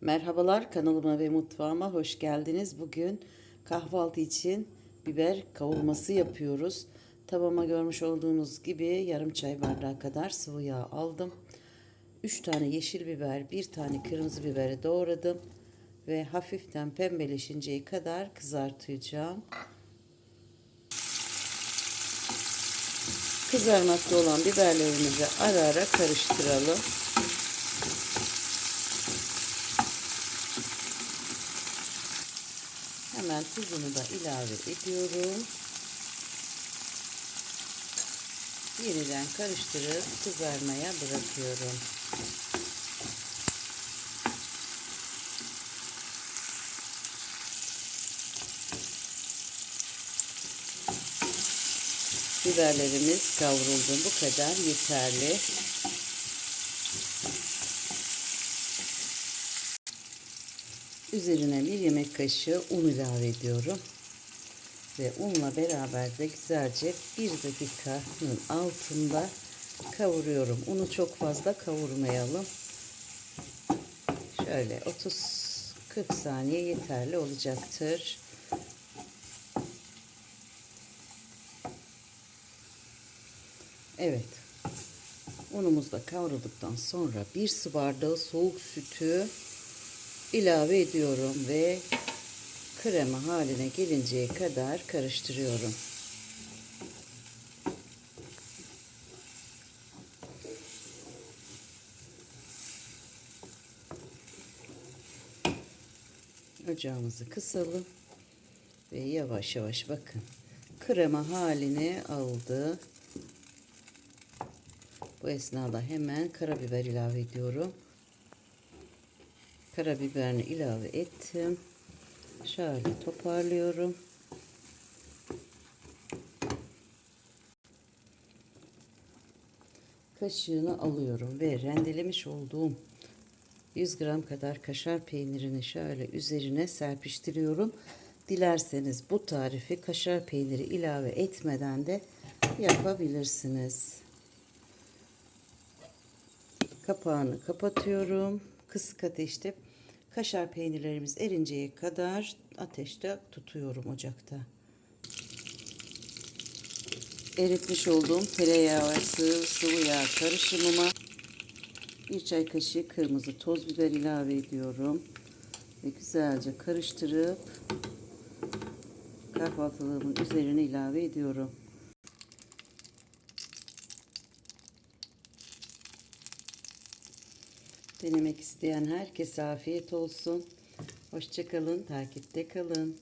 Merhabalar kanalıma ve mutfağıma hoş geldiniz. Bugün kahvaltı için biber kavurması yapıyoruz. Tavama görmüş olduğunuz gibi yarım çay bardağı kadar sıvı yağ aldım. 3 tane yeşil biber, 1 tane kırmızı biberi doğradım ve hafiften pembeleşinceye kadar kızartacağım. Kızarmakta olan biberlerimizi ara ara karıştıralım. Hemen tuzunu da ilave ediyorum. Yeniden karıştırıp kızarmaya bırakıyorum. Biberlerimiz kavruldu. Bu kadar yeterli. Üzerine bir yemek kaşığı un ilave ediyorum. Ve unla beraber de güzelce bir dakikanın altında kavuruyorum. Unu çok fazla kavurmayalım. Şöyle 30-40 saniye yeterli olacaktır. Evet. Unumuz da kavrulduktan sonra bir su bardağı soğuk sütü ilave ediyorum ve krema haline gelinceye kadar karıştırıyorum. Ocağımızı kısalım ve yavaş yavaş bakın krema haline aldı. Bu esnada hemen karabiber ilave ediyorum. Karabiberini ilave ettim. Şöyle toparlıyorum. Kaşığını alıyorum ve rendelemiş olduğum 100 gram kadar kaşar peynirini şöyle üzerine serpiştiriyorum. Dilerseniz bu tarifi kaşar peyniri ilave etmeden de yapabilirsiniz. Kapağını kapatıyorum. Kısık ateşte kaşar peynirlerimiz erinceye kadar ateşte tutuyorum ocakta. Eritmiş olduğum tereyağı sıvı, sıvı yağ karışımıma bir çay kaşığı kırmızı toz biber ilave ediyorum. Ve güzelce karıştırıp kahvaltılığımın üzerine ilave ediyorum. Denemek isteyen herkese afiyet olsun. Hoşçakalın, takipte kalın.